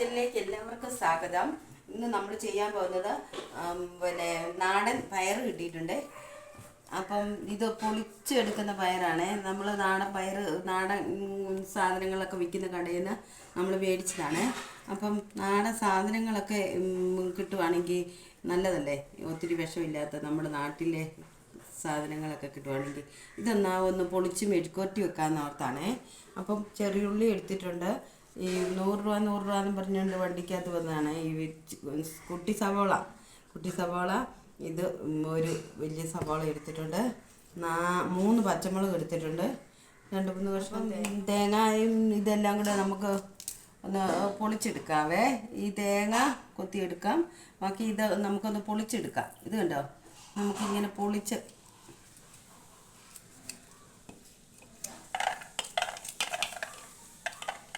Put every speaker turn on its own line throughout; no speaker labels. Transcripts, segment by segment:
കിച്ചണിലേക്ക് എല്ലാവർക്കും സ്വാഗതം. ഇന്ന് നമ്മൾ ചെയ്യാൻ പോകുന്നത് പിന്നെ നാടൻ പയർ കിട്ടിയിട്ടുണ്ട്. അപ്പം ഇത് പൊളിച്ചെടുക്കുന്ന പയറാണ്. നമ്മൾ നാടൻ പയർ നാടൻ സാധനങ്ങളൊക്കെ വിൽക്കുന്ന കടയിൽ നിന്ന് നമ്മൾ മേടിച്ചതാണ്. അപ്പം നാടൻ സാധനങ്ങളൊക്കെ കിട്ടുവാണെങ്കിൽ നല്ലതല്ലേ? ഒത്തിരി വിഷമില്ലാത്ത നമ്മുടെ നാട്ടിലെ സാധനങ്ങളൊക്കെ കിട്ടുവാണെങ്കിൽ. ഇതെന്നാ ഒന്ന് പൊളിച്ച് മെഴുക്കോറ്റി വെക്കാമെന്ന് ഓർത്താണ്. അപ്പം ചെറിയുള്ളി എടുത്തിട്ടുണ്ട്. ഈ നൂറ് രൂപ നൂറ് രൂപ എന്ന് പറഞ്ഞുകൊണ്ട് വണ്ടിക്കകത്ത് വന്നതാണ്. ഈ കുട്ടി സവോള കുട്ടി സവോള ഇത് ഒരു വലിയ സവോള എടുത്തിട്ടുണ്ട്. നാ മൂന്ന് പച്ചമുളക് എടുത്തിട്ടുണ്ട്. രണ്ട് മൂന്ന് വർഷം തേങ്ങയും ഇതെല്ലാം കൂടെ നമുക്ക് ഒന്ന് പൊളിച്ചെടുക്കാവേ. ഈ തേങ്ങ കൊത്തിയെടുക്കാം. ബാക്കി ഇത് നമുക്കൊന്ന് പൊളിച്ചെടുക്കാം. ഇത് കണ്ടോ? നമുക്കിങ്ങനെ പൊളിച്ച്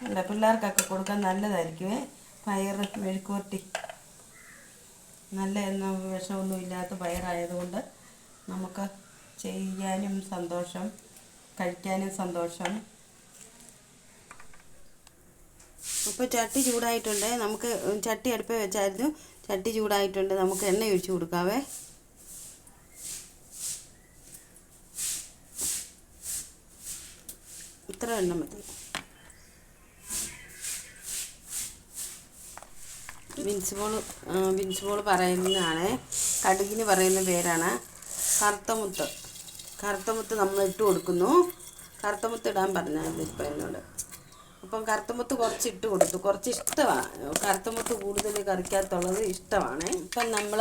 അല്ല പിള്ളേർക്കൊക്കെ കൊടുക്കാൻ നല്ലതായിരിക്കുമേ? പയർ മെഴുക്കുവരട്ടി നല്ല എന്ന വിഷമൊന്നും ഇല്ലാത്ത പയറായതുകൊണ്ട് നമുക്ക് ചെയ്യാനും സന്തോഷം കഴിക്കാനും സന്തോഷം. അപ്പോൾ ചട്ടി ചൂടായിട്ടുണ്ട്. നമുക്ക് ചട്ടി അടുപ്പേ വെച്ചായിരുന്നു. ചട്ടി ചൂടായിട്ടുണ്ട്. നമുക്ക് എണ്ണ ഒഴിച്ചു കൊടുക്കാവേ. ഇത്ര എണ്ണ മതി. ബിൻസ് ബോൾ ബിൻസ് ബോൾ പറയുന്നതാണ് കടുകിന് പറയുന്ന പേരാണ് കറുത്തമുത്ത്. കറുത്തമുത്ത് നമ്മൾ ഇട്ട് കൊടുക്കുന്നു. കറുത്തമുത്ത് ഇടാൻ പറഞ്ഞാൽ ഇപ്പം എന്നോട് അപ്പം കറുത്തമുത്ത് കുറച്ച് ഇട്ട് കൊടുത്തു. കുറച്ച് ഇഷ്ടമാണ് കറുത്തമുത്ത് കൂടുതൽ കറിക്കാത്തുള്ളത് ഇഷ്ടമാണ്. ഇപ്പം നമ്മൾ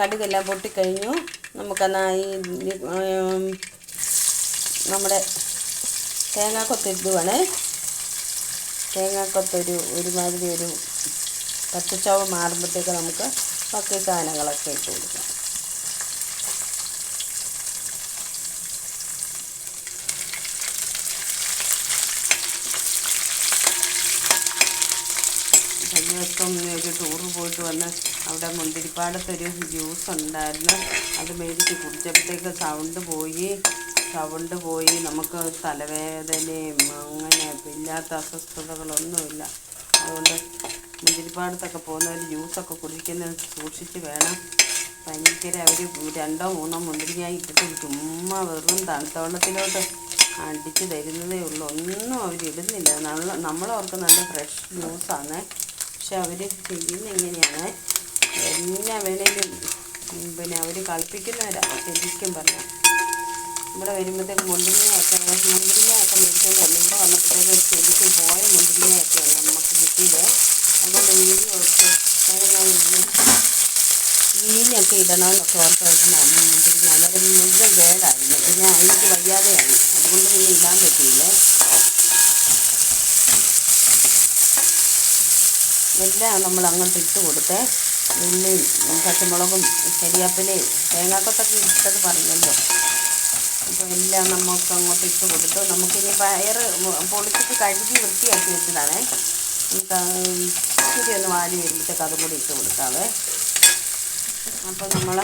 കടുകെല്ലാം പൊട്ടിക്കഴിഞ്ഞു. നമുക്കെന്നാ ഈ നമ്മുടെ തേങ്ങാക്കൊത്ത് ഇടുവാണേ. തേങ്ങാക്കൊത്തൊരു ഒരുമാതിരി ഒരു പച്ചച്ചാവ് മാറുമ്പോഴത്തേക്ക് നമുക്ക് ബാക്കി സാധനങ്ങളൊക്കെ ഇട്ട് കൊടുക്കാം. ഒരു ടൂറ് പോയിട്ട് വന്ന് അവിടെ മുന്തിരിപ്പാടത്തൊരു ജ്യൂസ് ഉണ്ടായിരുന്നു. അത് മേടിച്ച് കുടിച്ചപ്പോഴത്തേക്ക് സൗണ്ട് പോയി. സൗണ്ട് പോയി നമുക്ക് തലവേദനയും അങ്ങനെ ഇല്ലാത്ത അസ്വസ്ഥതകളൊന്നുമില്ല. അതുകൊണ്ട് മുന്തിരിപ്പാടത്തൊക്കെ പോകുന്നവർ ജ്യൂസൊക്കെ കുടിക്കുന്നത് സൂക്ഷിച്ച് വേണം. ഭയങ്കര അവർ രണ്ടോ മൂന്നോ മുന്തിരിങ്ങ ഇട്ടിട്ട് ചുമ്മാ വെറും തണുത്ത വെള്ളത്തിലോട്ട് അടിച്ച് തരുന്നതേ ഉള്ളൂ. ഒന്നും അവർ ഇടുന്നില്ല. നമ്മൾ നമ്മളവർക്ക് നല്ല ഫ്രഷ് ജ്യൂസാണ്. പക്ഷെ അവർ ചെയ്യുന്ന ഇങ്ങനെയാണ് എന്നാ വേണേലും പിന്നെ അവർ കളിപ്പിക്കുന്നവരാണ് ശരിക്കും പറഞ്ഞാൽ. ഇവിടെ വരുമ്പോഴത്തേക്ക് മുന്തിരിങ്ങയൊക്കെ മുന്തിരിങ്ങയൊക്കെ മേടിച്ചുകൊണ്ട് വന്നു. ഇവിടെ വന്നപ്പോഴത്തേക്ക് ചെടിക്ക് പോയ മുന്തിരിങ്ങയൊക്കെയാണ് നമുക്ക് കിട്ടിയത്. അതുകൊണ്ട് വീഡിയോ ഒക്കെ വീഞ്ഞൊക്കെ ഇടണമെന്നൊക്കെ ഓർത്തായിരുന്നു മുന്തിരിങ്ങ അന്നേരം മുഴുവൻ കേടായിരുന്നു. പിന്നെ എനിക്ക് വയ്യാതെയാണ്. അതുകൊണ്ട് പിന്നെ ഇടാൻ പറ്റിയില്ല. എല്ലാം നമ്മൾ അങ്ങോട്ട് ഇട്ട് കൊടുത്തേ. ഉള്ളിയും പച്ചമുളകും കരിയാപ്പിലയും തേങ്ങാക്കൊത്തൊക്കെ ഇട്ടത് പറഞ്ഞല്ലോ. അപ്പോൾ എല്ലാം നമുക്ക് അങ്ങോട്ട് ഇട്ട് കൊടുത്തു. നമുക്കിനി പയർ പൊളിച്ചിട്ട് കഴുകി വൃത്തിയാക്കി വെച്ചതാണേ. ഇച്ചിരി ഒന്ന് വാടി വരുമ്പോഴത്തേക്ക് അതും കൂടി ഇട്ട് കൊടുക്കാവേ അപ്പോൾ നമ്മൾ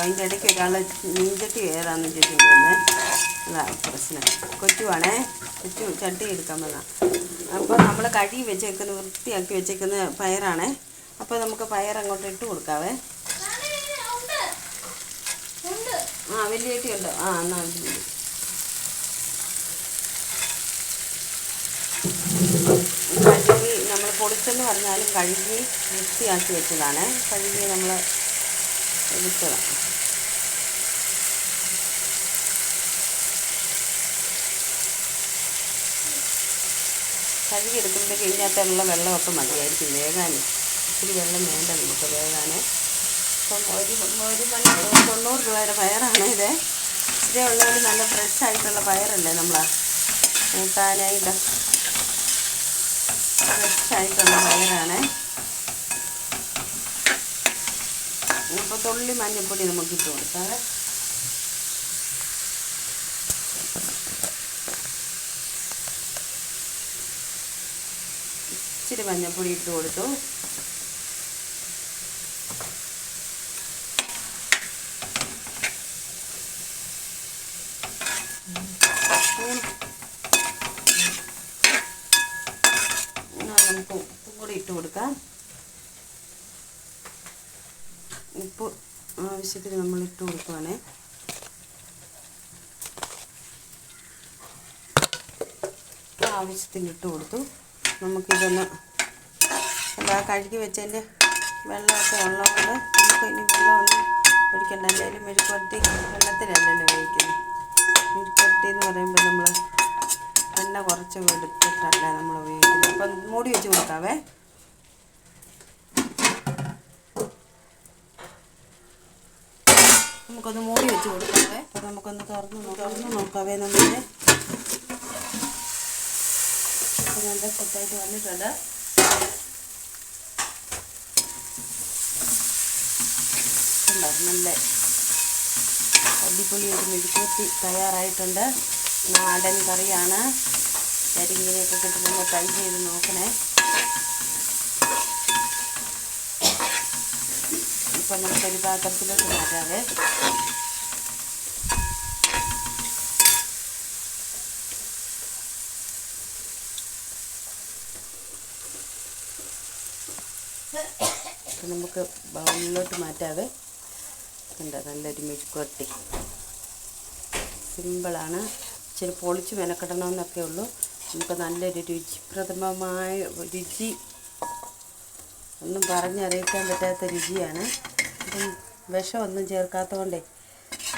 അതിന്റെ ഇടയ്ക്ക് ഒരാൾ മീൻചട്ടി ഏതാണെന്ന് ചോദിക്കുന്നത് അതാ പ്രശ്നം. കൊച്ചുവാണേ. കൊച്ചു ചട്ടി എടുക്കാൻ വന്നാൽ അപ്പോൾ നമ്മൾ കഴുകി വെച്ചേക്കുന്ന വൃത്തിയാക്കി വെച്ചേക്കുന്ന പയറാണേ. അപ്പോൾ നമുക്ക് പയർ അങ്ങോട്ട് ഇട്ട് കൊടുക്കാവേ ആ വലിയ ചട്ടിയുണ്ട് ആ എന്നാൽ മതി. കഴുകി നമ്മൾ പൊളിച്ചെന്ന് പറഞ്ഞാലും കഴുകി വൃത്തിയാക്കി വെച്ചതാണ്. കഴുകി നമ്മൾ എടുത്തതാണ്. കഴുകി എടുക്കുമ്പോഴേക്ക് ഇതിനകത്തുള്ള വെള്ളമൊക്കെ മതിയായിരിക്കും. വേകാൻ ഇത്തിരി വെള്ളം വേണ്ട നമുക്ക് വേകാൻ അപ്പം ഒരു ഒരു മണി തൊണ്ണൂറ് രൂപയുടെ പയറാണ് ഇത്. ഇതേ ഉള്ളൊരു നല്ല ഫ്രഷ് ആയിട്ടുള്ള പയറല്ലേ നമ്മൾ കൂട്ടാനായിട്ട് ഫ്രഷ് ആയിട്ടുള്ള പയറാണ്. ഇപ്പോൾ തുള്ളി മഞ്ഞൾപ്പൊടി നമുക്ക് ഇട്ട് കൊടുക്കാം ഇച്ചിരി മഞ്ഞൾപ്പൊടി ഇട്ട് കൊടുത്തു നമുക്ക് ഉപ്പും കൂടി ഇട്ട് കൊടുക്കാം ഉപ്പ് ആവശ്യത്തിന് നമ്മൾ ഇട്ട് കൊടുക്കുവാണേ ആവശ്യത്തിന് ഇട്ട് കൊടുത്തു. നമുക്കിതൊന്ന് എന്താ കഴുകി വെച്ചതിന്റെ വെള്ളമൊക്കെ ഉള്ളതുകൊണ്ട് നമുക്ക് ഇനി വെള്ളമൊന്നും ഒഴിക്കണ്ട. എന്തായാലും മെഴുക്കുവരട്ടി വെള്ളത്തിലല്ലല്ലോ ഉപയോഗിക്കുന്നത്. മെഴുക്കുവരട്ടി എന്ന് പറയുമ്പോൾ നമ്മൾ എണ്ണ കുറച്ച് എടുത്തിട്ടല്ല നമ്മൾ ഉപയോഗിക്കുന്നത്. അപ്പം മൂടി വെച്ച് കൊടുക്കാവേ. നമുക്കൊന്ന് മൂടി വെച്ച് കൊടുക്കാവേ അപ്പോൾ നമുക്കൊന്ന് തുറന്ന് തുറന്ന് നോക്കാവേ നമ്മുടെ നല്ല സെറ്റായിട്ട് വന്നിട്ടുണ്ട്. നല്ല അടിപൊളി ഒരു മെഴുക്കുവരട്ടി തയ്യാറായിട്ടുണ്ട്. നാടൻ കറിയാണ്. കരിങ്ങനെയൊക്കെ കിട്ടുന്ന ട്രൈ ചെയ്ത് നോക്കണേ. ഇപ്പം നമുക്കൊരു പാത്രത്തിലേക്ക് മാറ്റാതെ ഇപ്പം നമുക്ക് ബൗളിലോട്ട് മാറ്റാതെ ഉണ്ട് നല്ലൊരു മെഴുക്കുവരട്ടി. സിമ്പിളാണ്. ഇച്ചിരി പൊളിച്ച് മെനക്കെടണമെന്നൊക്കെ ഉള്ളൂ. നമുക്ക് നല്ലൊരു രുചിപ്രഥമമായ രുചി. ഒന്നും പറഞ്ഞറിയിക്കാൻ പറ്റാത്ത രുചിയാണ്. അപ്പം വിഷമൊന്നും ചേർക്കാത്തതുകൊണ്ടേ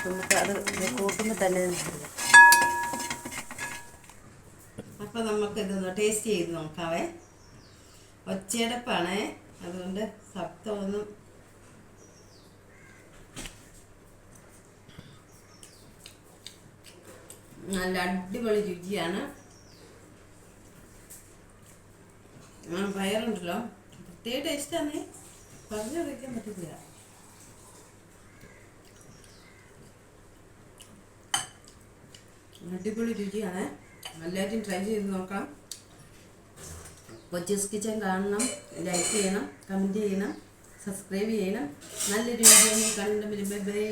നമുക്ക് അത് കൂട്ടുമ്പോൾ തന്നെ അപ്പം നമുക്ക് ഇതൊന്ന് ടേസ്റ്റ് ചെയ്ത് നോക്കാവേ. ഒച്ചയടപ്പാണേ അതുകൊണ്ട് ശബ്ദമൊന്നും നല്ല അടിപൊളി രുചിയാണ്. ആ പയറുണ്ടല്ലോ. പ്രത്യേക ടേസ്റ്റാണ് പറഞ്ഞു അറിയിക്കാൻ പറ്റില്ല അടിപൊളി രുചിയാണ്. എല്ലാവരും ട്രൈ ചെയ്ത് നോക്കാം. കൊച്ചീസ് കിച്ചൻ കാണണം ലൈക്ക് ചെയ്യണം കമന്റ് ചെയ്യണം സബ്സ്ക്രൈബ് ചെയ്യണം. നല്ലൊരു വീഡിയോ കണ്ടുപിടി ബൈ ബൈ